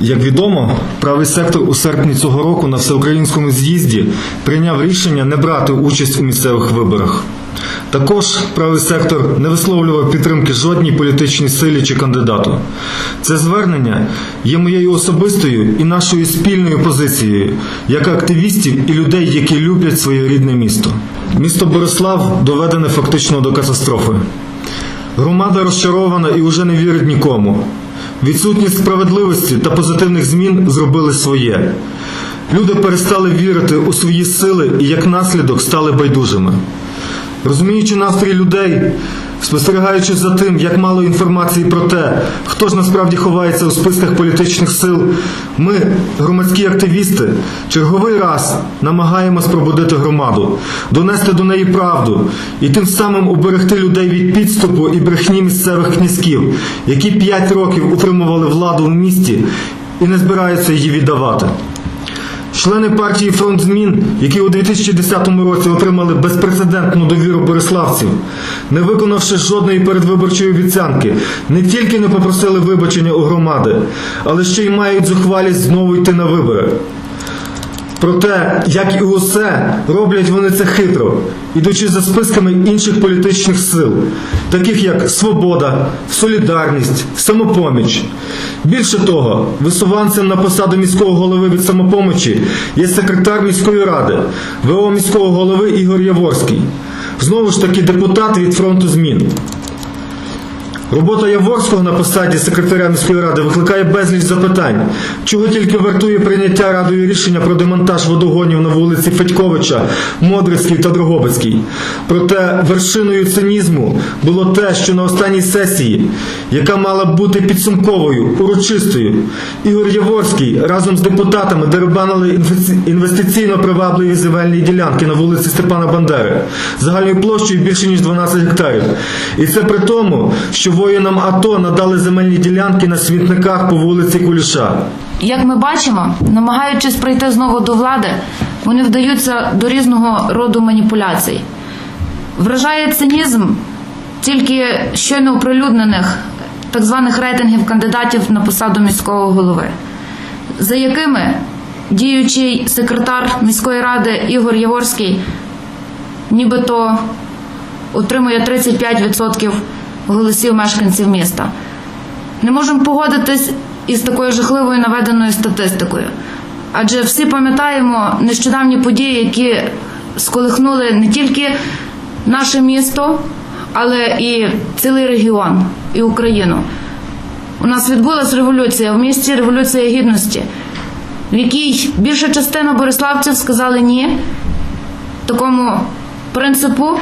Як відомо, правий сектор у серпні цього року на всеукраїнському з'їзді прийняв рішення не брати участь у місцевих виборах. Також правий сектор не висловлював підтримки жодній політичній силі чи кандидату. Це звернення є моєю особистою і нашою спільною позицією як активістів і людей, які люблять своє рідне місто. Місто Борислав доведене фактично до катастрофи. Громада розчарована і уже не вірить нікому. Відсутність справедливості та позитивних змін зробили своє. Люди перестали вірити у свої сили і як наслідок стали байдужими. Розуміючи настрій людей, спостерігаючи за тим, як мало інформації про те, хто ж насправді ховається у списках політичних сил, ми, громадські активісти, черговий раз намагаємось пробудити громаду, донести до неї правду і тим самим уберегти людей від підступу і брехні місцевих князьків, які п'ять років утримували владу в місті і не збираються її віддавати. Члени партії Фронт змін, які у 2010 році отримали безпрецедентну довіру бориславців, не виконавши жодної передвиборчої обіцянки, не тільки не попросили вибачення у громади, але ще й мають зухвалість знову йти на вибори. Проте, як і усе, роблять вони це хитро, ідучи за списками інших політичних сил, таких як Свобода, Солідарність, Самопоміч. Більше того, висуванцем на посаду міського голови від самопомочі є секретар міської ради, ВО міського голови Ігор Яворський. Знову ж таки, депутат від фронту змін. Робота Яворського на посаді секретаря міської ради викликає безліч запитань, чого тільки вартує прийняття радою рішення про демонтаж водогонів на вулиці Федьковича, Модрицькій та Дрогобицькій. Проте вершиною цинізму було те, що на останній сесії, яка мала бути підсумковою, урочистою, Ігор Яворський разом з депутатами дерибанили інвестиційно привабливі земельні ділянки на вулиці Степана Бандери загальною площею більше ніж 12 гектарів. І це при тому, що воїнам АТО надали земельні ділянки на смітниках по вулиці Куліша. Як ми бачимо, намагаючись прийти знову до влади, вони вдаються до різного роду маніпуляцій. Вражає цинізм тільки щойно оприлюднених так званих рейтингів кандидатів на посаду міського голови, за якими діючий секретар міської ради Ігор Яворський нібито отримує 35% голосів мешканців міста. Не можемо погодитись із такою жахливою наведеною статистикою. Адже всі пам'ятаємо нещодавні події, які сколихнули не тільки наше місто, але і цілий регіон і Україну. У нас відбулася революція в місті Революція Гідності, в якій більша частина бориславців сказали ні такому принципу,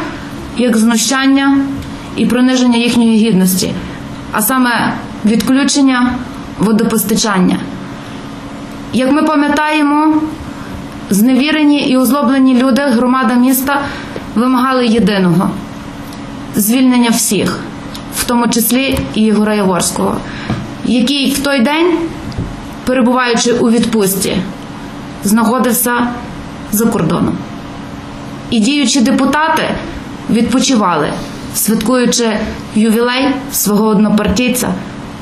як знущання і приниження їхньої гідності, а саме відключення водопостачання. Як ми пам'ятаємо, зневірені і озлоблені люди, громада міста вимагали єдиного звільнення всіх, в тому числі і Ігора Яворського, який в той день, перебуваючи у відпустці, знаходився за кордоном. І діючі депутати відпочивали, святкуючи ювілей свого однопартійця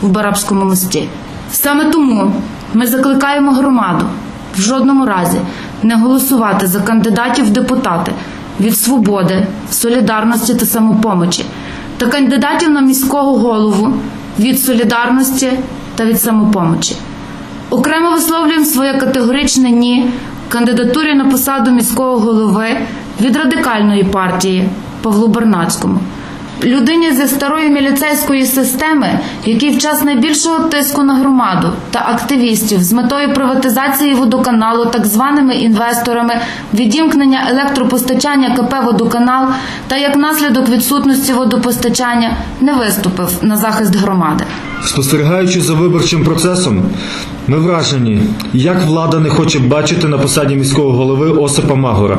в Барабському мості. Саме тому ми закликаємо громаду в жодному разі не голосувати за кандидатів в депутати від свободи, солідарності та самопомочі та кандидатів на міського голову від солідарності та від самопомочі. Окремо висловлюємо своє категоричне ні кандидатурі на посаду міського голови від радикальної партії Павлу Бернацькому. Людині зі старої міліцейської системи, який в час найбільшого тиску на громаду та активістів з метою приватизації водоканалу так званими інвесторами, відімкнення електропостачання КП Водоканал та як наслідок відсутності водопостачання не виступив на захист громади. Спостерігаючи за виборчим процесом, ми вражені, як влада не хоче бачити на посаді міського голови Осипа Магора.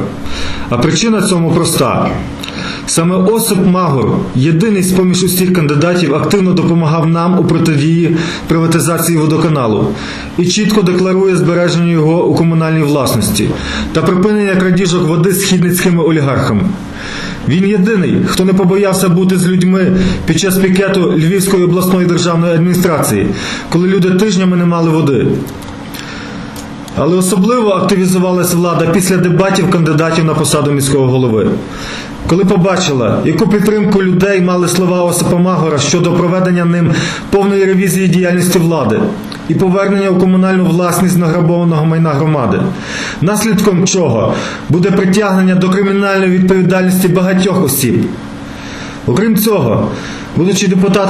А причина цьому проста. Саме Осип Магор, єдиний з поміж усіх кандидатів, активно допомагав нам у протидії приватизації водоканалу і чітко декларує збереження його у комунальній власності та припинення крадіжок води східницькими олігархами. Він єдиний, хто не побоявся бути з людьми під час пікету Львівської обласної державної адміністрації, коли люди тижнями не мали води. Але особливо активізувалась влада після дебатів кандидатів на посаду міського голови. Коли побачила, яку підтримку людей мали слова Осипа Магора щодо проведення ним повної ревізії діяльності влади і повернення у комунальну власність награбованого майна громади, наслідком чого буде притягнення до кримінальної відповідальності багатьох осіб. Окрім цього, будучи депутатом